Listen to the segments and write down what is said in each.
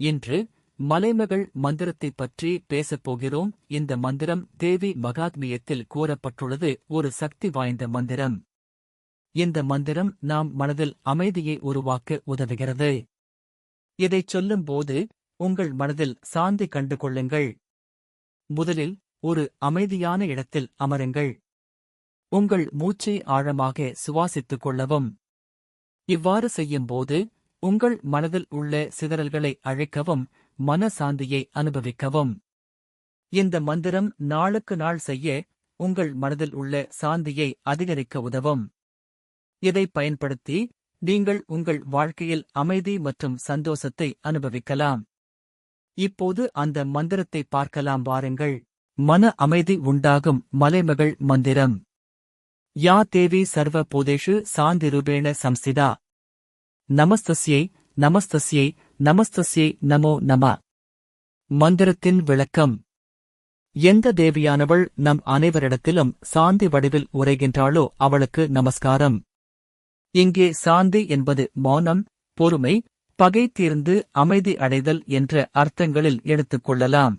இன்று மலைமகள் மந்திரத்தைப் பற்றி பேசப் போகிறோம். இந்த மந்திரம் தேவி மகாத்மியத்தில் கூறப்பட்டுள்ளது. ஒரு சக்தி வாய்ந்த மந்திரம். இந்த மந்திரம் நாம் மனதில் அமைதியை உருவாக்க உதவுகிறது. இதைச் சொல்லும்போது உங்கள் மனதில் சாந்தி கண்டு கொள்ளுங்கள் முதலில் ஒரு அமைதியான இடத்தில் அமருங்கள். உங்கள் மூச்சை ஆழமாக சுவாசித்துக் கொள்ளவும். இவ்வாறு செய்யும்போது உங்கள் மனதில் உள்ள சிதறல்களை அழைக்கவும் மன சாந்தியை அனுபவிக்கவும். இந்த மந்திரம் நாளுக்கு நாள் செய்ய உங்கள் மனதில் உள்ள சாந்தியை அதிகரிக்க உதவும். இதை பயன்படுத்தி நீங்கள் உங்கள் வாழ்க்கையில் அமைதி மற்றும் சந்தோஷத்தை அனுபவிக்கலாம். இப்போது அந்த மந்திரத்தை பார்க்கலாம் வாருங்கள். மன அமைதி உண்டாகும் மலைமகள் மந்திரம். யா தேவி சர்வ பூதேஷு சாந்திருபேண சம்சிதா. நமஸ்தஸ்யை நமஸ்தஸ்யை நமஸ்தஸ்யை நமோ நம. மந்திரத்தின் விளக்கம். எந்த தேவியானவள் நம் அனைவரிடத்திலும் சாந்தி வடிவில் உரைகின்றாளோ அவளுக்கு நமஸ்காரம். இங்கே சாந்தி என்பது மௌனம் பொறுமை பகை தீர்ந்து அமைதி அடைதல் என்ற அர்த்தங்களில் எடுத்துக் கொள்ளலாம்.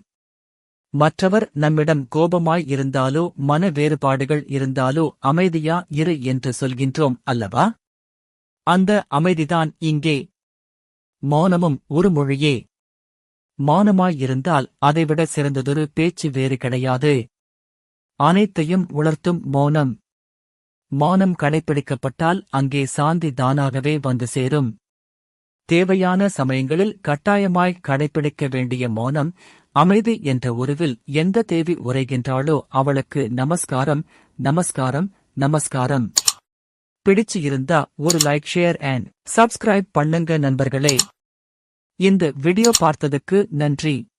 மற்றவர் நம்மிடம் கோபமாய் இருந்தாலோ மன வேறுபாடுகள் இருந்தாலோ அமைதியா இரு என்று சொல்கின்றோம் அல்லவா? அந்த அமைதிதான் இங்கே. மௌனமும் ஒரு மொழியே. மௌனமாயிருந்தால் அதைவிட சிறந்ததொரு பேச்சு வேறு கிடையாது. அனைத்தையும் உணர்த்தும் மௌனம். மௌனம் கடைப்பிடிக்கப்பட்டால் அங்கே சாந்தி தானாகவே வந்து சேரும். தேவையான சமயங்களில் கட்டாயமாய் கடைப்பிடிக்க வேண்டிய மௌனம் அமைதி என்ற உருவில் எந்த தேவி உரைகின்றாளோ அவளுக்கு நமஸ்காரம் நமஸ்காரம் நமஸ்காரம். பிடிச்சு இருந்தா ஒரு லைக் ஷேர் அண்ட் சப்ஸ்கிரைப் பண்ணுங்க நண்பர்களே. இந்த வீடியோ பார்த்ததுக்கு நன்றி.